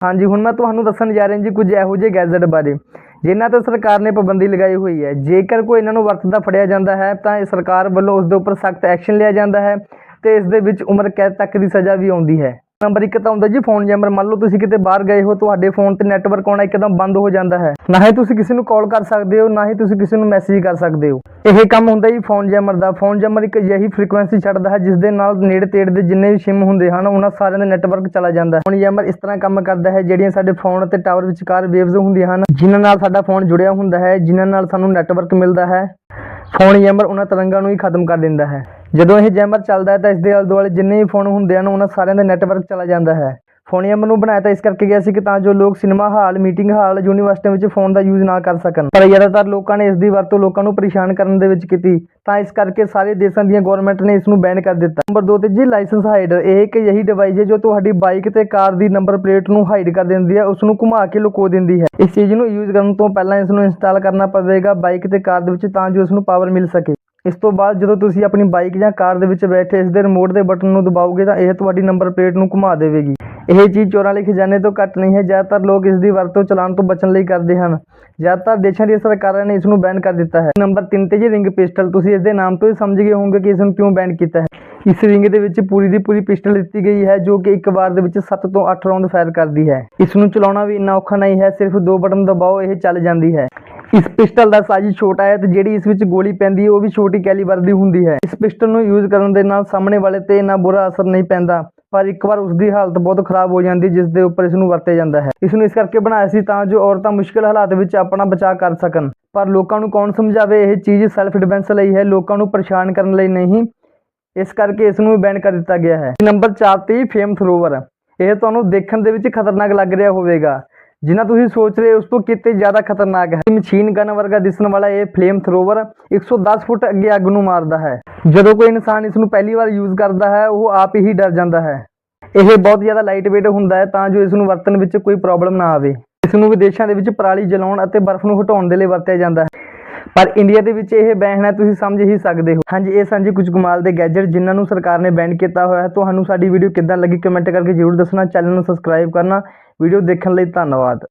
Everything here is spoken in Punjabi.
ਹਾਂਜੀ, ਹੁਣ ਮੈਂ ਤੁਹਾਨੂੰ ਦੱਸਣ ਜਾ ਰਿਹਾ ਜੀ ਕੁਝ ਇਹੋ ਜਿਹੇ ਗੈਜ਼ਟ ਬਾਰੇ, ਜਿਨ੍ਹਾਂ ਤੇ ਸਰਕਾਰ ਨੇ ਪਾਬੰਦੀ ਲਗਾਈ ਹੋਈ ਹੈ। ਜੇਕਰ ਕੋਈ ਇਹਨਾਂ ਨੂੰ ਵਰਤਦਾ ਫੜਿਆ ਜਾਂਦਾ ਹੈ, ਤਾਂ ਇਹ ਸਰਕਾਰ ਵੱਲੋਂ ਉਸ ਦੇ ਉੱਪਰ ਸਖਤ ਐਕਸ਼ਨ ਲਿਆ ਜਾਂਦਾ ਹੈ ਤੇ ਇਸ ਦੇ ਵਿੱਚ ਉਮਰ ਕੈਦ ਤੱਕ ਦੀ ਸਜ਼ਾ ਵੀ ਆਉਂਦੀ ਹੈ। ਨੰਬਰ ਇੱਕ ਤਾਂ ਹੁੰਦਾ ਜੀ ਫੋਨ ਜੈਮਰ। ਮੰਨ ਲਓ ਤੁਸੀਂ ਕਿਤੇ ਬਾਹਰ ਗਏ ਹੋ, ਤੁਹਾਡੇ ਫੋਨ ਤੇ ਨੈਟਵਰਕ ਆਉਣਾ ਇੱਕਦਮ ਬੰਦ ਹੋ ਜਾਂਦਾ ਹੈ। ਨਾ ਹੀ ਤੁਸੀਂ ਕਿਸੇ ਨੂੰ ਕਾਲ ਕਰ ਸਕਦੇ ਹੋ, ਨਾ ਹੀ ਤੁਸੀਂ ਕਿਸੇ ਨੂੰ ਮੈਸੇਜ ਕਰ ਸਕਦੇ ਹੋ। ਇਹ ਕੰਮ ਹੁੰਦਾ ਜੀ ਫੋਨ ਜੈਮਰ ਦਾ। ਫੋਨ ਜੈਮਰ ਇੱਕ ਅਜਿਹੀ ਫ੍ਰੀਕੁਐਂਸੀ ਛੱਡਦਾ ਹੈ ਜਿਸ ਦੇ ਨਾਲ ਨੇੜੇ ਤੇੜੇ ਦੇ ਜਿੰਨੇ ਵੀ ਸਿਮ ਹੁੰਦੇ ਹਨ, ਉਹਨਾਂ ਸਾਰਿਆਂ ਦਾ ਨੈਟਵਰਕ ਚਲਾ ਜਾਂਦਾ ਹੈ। ਫੋਨ ਜੈਮਰ ਇਸ ਤਰ੍ਹਾਂ ਕੰਮ ਕਰਦਾ ਹੈ, ਜਿਹੜੀਆਂ ਸਾਡੇ ਫੋਨ ਤੇ ਟਾਵਰ ਵਿਚਕਾਰ ਵੇਵਜ਼ ਹੁੰਦੀਆਂ ਹਨ, ਜਿਨ੍ਹਾਂ ਨਾਲ ਸਾਡਾ ਫੋਨ ਜੁੜਿਆ ਹੁੰਦਾ ਹੈ, ਜਿਨ੍ਹਾਂ ਨਾਲ ਸਾਨੂੰ ਨੈਟਵਰਕ ਮਿਲਦਾ ਹੈ। ਫੋਨ ਜੈਮਰ ਉਹਨਾਂ ਤਰੰਗਾਂ ਨੂੰ ਹੀ ਖਤਮ ਕਰ ਦਿੰਦਾ ਹੈ। ਜਦੋਂ ਇਹ ਜੈਮਰ ਚੱਲਦਾ ਹੈ ਤਾਂ ਇਸ ਦੇ ਆਲੇ ਦੁਆਲੇ ਜਿੰਨੇ ਵੀ ਫੋਨ ਹੁੰਦੇ ਹਨ, ਉਹਨਾਂ ਸਾਰਿਆਂ ਦਾ ਨੈਟਵਰਕ ਚਲਾ ਜਾਂਦਾ ਹੈ। ਫੋਨ ਨੂੰ ਬਣਾਇਆ ਤਾਂ ਇਸ ਕਰਕੇ ਗਿਆ ਸੀ ਕਿ ਤਾਂ ਜੋ ਲੋਕ ਸਿਨੇਮਾ ਹਾਲ ਮੀਟਿੰਗ ਹਾਲ ਯੂਨੀਵਰਸਿਟੀਆਂ ਵਿੱਚ ਫੋਨ ਦਾ ਯੂਜ਼ ਨਾ ਕਰ ਸਕਣ। ਪਰ ਜ਼ਿਆਦਾਤਰ ਲੋਕਾਂ ਨੇ ਇਸ ਦੀ ਵਰਤੋਂ ਲੋਕਾਂ ਨੂੰ ਪਰੇਸ਼ਾਨ ਕਰਨ ਦੇ ਵਿੱਚ ਕੀਤੀ। ਤਾਂ ਇਸ ਕਰਕੇ ਸਾਰੇ ਦੇਸ਼ਾਂ ਦੀਆਂ ਗਵਰਨਮੈਂਟ ਨੇ ਇਸ ਨੂੰ ਬੈਨ ਕਰ ਦਿੱਤਾ। ਨੰਬਰ 2 ਤੇ ਜੀ ਲਾਇਸੈਂਸ ਹਾਈਡਰ ਇਹ ਇੱਕ ਅਜਿਹੀ ਡਿਵਾਈਸ ਹੈ ਜੋ ਤੁਹਾਡੀ ਬਾਈਕ ਤੇ ਕਾਰ ਦੀ ਨੰਬਰ ਪਲੇਟ ਨੂੰ ਹਾਈਡ ਕਰ ਦਿੰਦੀ ਹੈ ਉਸ ਨੂੰ ਘੁਮਾ ਕੇ ਲੁਕੋ ਦਿੰਦੀ ਹੈ। ਇਸ ਚੀਜ਼ ਨੂੰ ਯੂਜ਼ ਕਰਨ ਤੋਂ ਪਹਿਲਾਂ ਇਸ ਨੂੰ ਇੰਸਟਾਲ ਕਰਨਾ ਪਵੇਗਾ ਬਾਈਕ ਤੇ ਕਾਰ ਦੇ ਵਿੱਚ ਤਾਂ ਜੋ ਇਸ ਨੂੰ ਪਾਵਰ ਮਿਲ ਸਕੇ। ਇਸ ਤੋਂ ਬਾਅਦ ਜਦੋਂ ਤੁਸੀਂ ਆਪਣੀ ਬਾਈਕ ਜਾਂ ਕਾਰ ਦੇ ਵਿੱਚ ਬੈਠੇ ਇਸ ਦੇ ਰਿਮੋਟ ਦੇ ਬਟਨ ਨੂੰ ਦਬਾਓਗੇ ਤਾਂ ਇਹ ਤੁਹਾਡੀ ਨੰਬਰ ਪਲੇਟ ਨੂੰ ਘੁਮਾ ਦੇਵੇਗੀ। ਇਹ ਚੀਜ਼ ਚੋਰਾਂ ਲਈ ਖਜ਼ਾਨੇ ਤੋਂ ਘੱਟ ਨਹੀਂ ਹੈ, ਜ਼ਿਆਦਾਤਰ ਲੋਕ ਇਸ ਦੀ ਵਰਤੋਂ ਚਲਾਉਣ ਤੋਂ ਬਚਣ ਲਈ ਕਰਦੇ ਹਨ। ਜ਼ਿਆਦਾਤਰ ਦੇਸ਼ਾਂ ਦੀਆਂ ਸਰਕਾਰਾਂ ਨੇ ਇਸ ਨੂੰ ਬੈਨ ਕਰ ਦਿੱਤਾ ਹੈ। ਨੰਬਰ 3 ਤੇ ਜੀ ਰਿੰਗ ਪਿਸਟਲ ਤੁਸੀਂ ਇਸ ਦੇ ਨਾਮ ਤੋਂ ਹੀ ਸਮਝ ਗਏ ਹੋਵੋਗੇ ਕਿ ਇਸ ਨੂੰ ਕਿਉਂ ਬੈਨ ਕੀਤਾ ਹੈ। ਇਸ ਰਿੰਗ ਦੇ ਵਿੱਚ ਪੂਰੀ ਦੀ ਪੂਰੀ ਪਿਸਟਲ ਦਿੱਤੀ ਗਈ ਹੈ, ਜੋ ਕਿ ਇੱਕ ਵਾਰ ਦੇ ਵਿੱਚ 7 ਤੋਂ 8 ਰਾਉਂਡ ਫਾਇਰ ਕਰਦੀ ਹੈ। ਇਸ ਨੂੰ ਚਲਾਉਣਾ ਵੀ ਇੰਨਾ ਔਖਾ ਨਹੀਂ ਹੈ, ਸਿਰਫ ਦੋ ਬਟਨ ਦਬਾਓ, ਇਹ ਚੱਲ ਜਾਂਦੀ ਹੈ। ਇਸ ਪਿਸਟਲ ਦਾ ਸਾਈਜ਼ ਛੋਟਾ ਹੈ ਤੇ ਜਿਹੜੀ ਇਸ ਵਿੱਚ ਗੋਲੀ ਪੈਂਦੀ ਹੈ, ਉਹ ਵੀ ਛੋਟੀ ਕੈਲੀਬਰ ਦੀ ਹੁੰਦੀ ਹੈ। ਇਸ ਪਿਸਟਲ ਨੂੰ ਯੂਜ਼ ਕਰਨ ਦੇ ਨਾਲ ਸਾਹਮਣੇ ਵਾਲੇ ਤੇ ਇੰਨਾ ਬੁਰਾ ਅਸਰ ਨਹੀਂ ਪੈਂਦਾ, ਪਰ ਇੱਕ ਵਾਰ ਉਸ ਦੀ ਹਾਲਤ ਬਹੁਤ ਖਰਾਬ ਹੋ ਜਾਂਦੀ, ਜਿਸ ਦੇ ਉੱਪਰ ਇਸ ਨੂੰ ਵਰਤਿਆ ਜਾਂਦਾ ਹੈ। ਇਸ ਨੂੰ ਇਸ ਕਰਕੇ ਬਣਾਇਆ ਸੀ ਤਾਂ ਜੋ ਔਰਤਾਂ ਮੁਸ਼ਕਿਲ ਹਾਲਾਤ ਵਿੱਚ ਆਪਣਾ ਬਚਾਅ ਕਰ ਸਕਣ। ਪਰ ਲੋਕਾਂ ਨੂੰ ਕੌਣ ਸਮਝਾਵੇ, ਇਹ ਚੀਜ਼ ਸੈਲਫ ਡਿਫੈਂਸ ਲਈ ਹੈ, ਲੋਕਾਂ ਨੂੰ ਪਰੇਸ਼ਾਨ ਕਰਨ ਲਈ ਨਹੀਂ। ਇਸ ਕਰਕੇ ਇਸ ਨੂੰ ਬੈਨ ਕਰ ਦਿੱਤਾ ਗਿਆ ਹੈ। ਨੰਬਰ 4 ਤੇ ਫੇਮ ਥਰੋਵਰ। ਇਹ ਤੁਹਾਨੂੰ ਦੇਖਣ ਦੇ ਵਿੱਚ ਖਤਰਨਾਕ ਲੱਗ ਰਿਹਾ ਹੋਵੇਗਾ। ਜਿੰਨਾ ਤੁਸੀਂ ਸੋਚ ਰਹੇ ਹੋ, ਉਸ ਤੋਂ ਕਿਤੇ ਜ਼ਿਆਦਾ ਖਤਰਨਾਕ ਹੈ। ਮਸ਼ੀਨ ਗਨ ਵਰਗਾ ਦਿਸਣ ਵਾਲਾ ਇਹ ਫਲੇਮ ਥਰੋਵਰ 110 ਫੁੱਟ ਅੱਗੇ ਅੱਗ ਨੂੰ ਮਾਰਦਾ ਹੈ। ਜਦੋਂ ਕੋਈ ਇਨਸਾਨ ਇਸ ਨੂੰ ਪਹਿਲੀ ਵਾਰ ਯੂਜ਼ ਕਰਦਾ ਹੈ, ਉਹ ਆਪ ਹੀ ਡਰ ਜਾਂਦਾ ਹੈ। ਇਹ ਬਹੁਤ ਜ਼ਿਆਦਾ ਲਾਈਟ weight ਹੁੰਦਾ ਹੈ, ਤਾਂ ਜੋ ਇਸ ਨੂੰ ਵਰਤਣ ਵਿੱਚ ਕੋਈ ਪ੍ਰੋਬਲਮ ਨਾ ਆਵੇ। ਇਸ ਨੂੰ ਵਿਦੇਸ਼ਾਂ ਦੇ ਵਿੱਚ ਪਰਾਲੀ ਜਲਾਉਣ ਅਤੇ ਬਰਫ਼ ਨੂੰ ਹਟਾਉਣ ਦੇ ਲਈ ਵਰਤਿਆ ਜਾਂਦਾ ਹੈ। ਪਰ ਇੰਡੀਆ ਦੇ ਵਿੱਚ ਇਹ ਬੈਨ ਹੈ, ਤੁਸੀਂ ਸਮਝ ਹੀ ਸਕਦੇ ਹੋ। ਹਾਂਜੀ, ਇਹ ਸਨ ਕੁਝ ਕਮਾਲ ਦੇ ਗੈਜਟ ਜਿਨ੍ਹਾਂ ਨੂੰ ਸਰਕਾਰ ਨੇ ਬੈਨ ਕੀਤਾ ਹੋਇਆ ਹੈ। ਤੁਹਾਨੂੰ ਸਾਡੀ ਵੀਡੀਓ ਕਿੱਦਾਂ ਲੱਗੀ ਕਮੈਂਟ ਕਰਕੇ ਜਰੂਰ ਦੱਸਣਾ, ਚੈਨਲ ਨੂੰ ਸਬਸਕ੍ਰਾਈਬ ਕਰਨਾ। ਵੀਡੀਓ ਦੇਖਣ ਲਈ ਧੰਨਵਾਦ।